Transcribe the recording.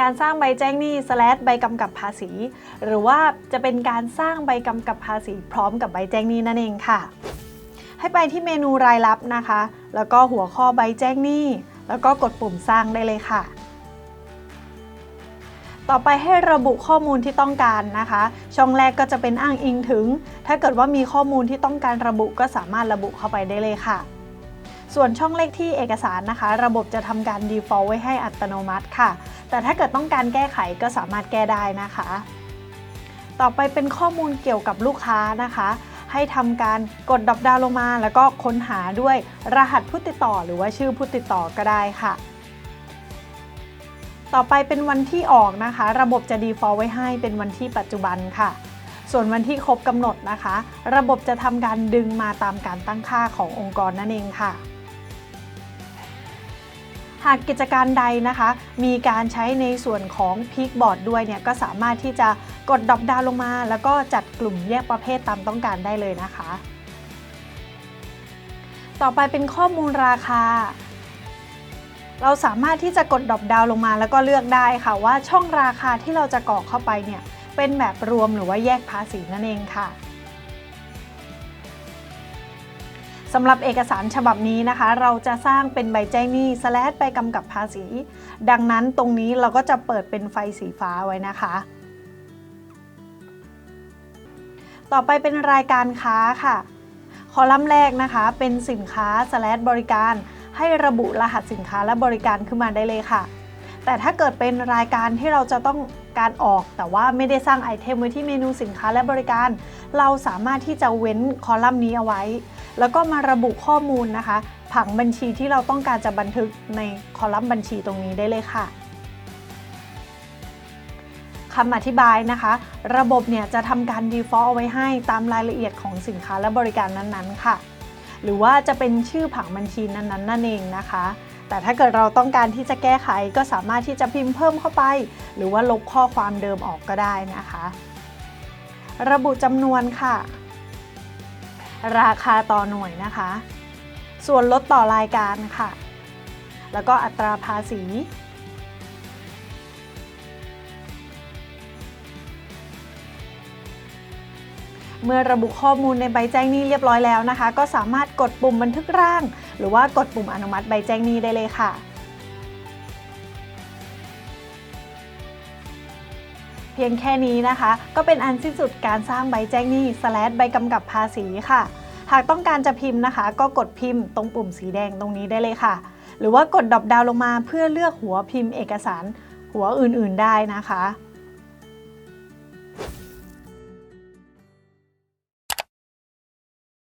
การสร้างใบแจ้งหนี้ slash ใบกำกับภาษี หรือว่าจะเป็นการสร้างใบกำกับภาษี พร้อมกับใบแจ้งหนี้นั่นเองค่ะ ให้ไปที่เมนูรายรับนะคะ แล้วก็หัวข้อใบแจ้งหนี้ แล้วก็กดปุ่มสร้างได้เลยค่ะต่อไปให้ระบุข้อมูลที่ต้องการนะคะ ช่องแรกก็จะเป็นอ้างอิงถึง ถ้าเกิดว่ามีข้อมูลที่ต้องการระบุก็สามารถระบุเข้าไปได้เลยค่ะ ส่วนช่องเลขที่เอกสารนะคะ ระบบจะทำการ default ไว้ให้อัตโนมัติค่ะ แต่ถ้าเกิดต้องการแก้ไขก็สามารถแก้ได้นะคะ ต่อไปเป็นข้อมูลเกี่ยวกับลูกค้านะคะ ให้ทำการกดดรอปดาวน์ลงมา แล้วก็ค้นหาด้วยรหัสผู้ติดต่อ หรือว่าชื่อผู้ติดต่อก็ได้ค่ะต่อไปเป็นวันที่ออกนะคะ ระบบจะ default ไว้ให้เป็นวันที่ปัจจุบันค่ะ ส่วนวันที่ครบกำหนดนะคะ ระบบจะทำการดึงมาตามการตั้งค่าขององค์กรนั่นเองค่ะ หากกิจการใดนะคะ มีการใช้ในส่วนของพีคบอร์ดด้วยเนี่ยก็สามารถที่จะกดดรอปดาวลงมา แล้วก็จัดกลุ่มแยกประเภทตามต้องการได้เลยนะคะ ต่อไปเป็นข้อมูลราคา เราสามารถที่จะกดดรอปดาวลงมา แล้วก็เลือกได้ค่ะว่าช่องราคาที่เราจะกรอกเข้าไปเนี่ยเป็นแบบรวมหรือว่าแยกภาษีนั่นเองค่ะ สำหรับเอกสารฉบับนี้นะคะ เราจะสร้างเป็นใบแจ้งหนี้สแลดใบกำกับภาษี ดังนั้นตรงนี้เราก็จะเปิดเป็นไฟสีฟ้าไว้นะคะ ต่อไปเป็นรายการค้าค่ะ คอลัมน์แรกนะคะ เป็นสินค้าสแลดบริการ ให้ระบุรหัสสินค้าและบริการขึ้นมาได้เลยค่ะ แต่ถ้าเกิดเป็นรายการที่เราจะต้อง การออก แต่ว่าไม่ได้สร้างไอเทมไว้ที่เมนูสินค้าและบริการ เราสามารถที่จะเว้นคอลัมน์นี้เอาไว้ แล้วก็มาระบุข้อมูลนะคะ ผังบัญชีที่เราต้องการจะบันทึกในคอลัมน์บัญชีตรงนี้ได้เลยค่ะคำอธิบายนะคะ ระบบเนี่ยจะทำการ default เอาไว้ให้ตามรายละเอียดของสินค้าและบริการนั้นๆ ค่ะ หรือว่าจะเป็นชื่อผังบัญชีนั้นๆ นั่นเองนะคะ แต่ถ้าเกิดเราต้องการที่จะแก้ไขก็สามารถที่จะพิมพ์เพิ่มเข้าไป หรือว่าลบข้อความเดิมออกก็ได้นะคะ ระบุจำนวนค่ะ ราคาต่อหน่วยนะคะ ส่วนลดต่อรายการค่ะ แล้วก็อัตราภาษี เมื่อระบุข้อมูลในใบแจ้งหนี้เรียบร้อยแล้วนะคะ ก็สามารถกดปุ่มบันทึกร่าง หรือว่ากดปุ่มอนุมัติใบแจ้งหนี้ได้เลยค่ะ เพียงแค่นี้นะคะ ก็เป็นอันสิ้นสุดการสร้างใบแจ้งหนี้สแลดใบกำกับภาษีค่ะ หากต้องการจะพิมพ์นะคะ ก็กดพิมพ์ตรงปุ่มสีแดงตรงนี้ได้เลยค่ะ หรือว่ากดดรอปดาวลงมาเพื่อเลือกหัวพิมพ์เอกสารหัวอื่นๆได้นะคะ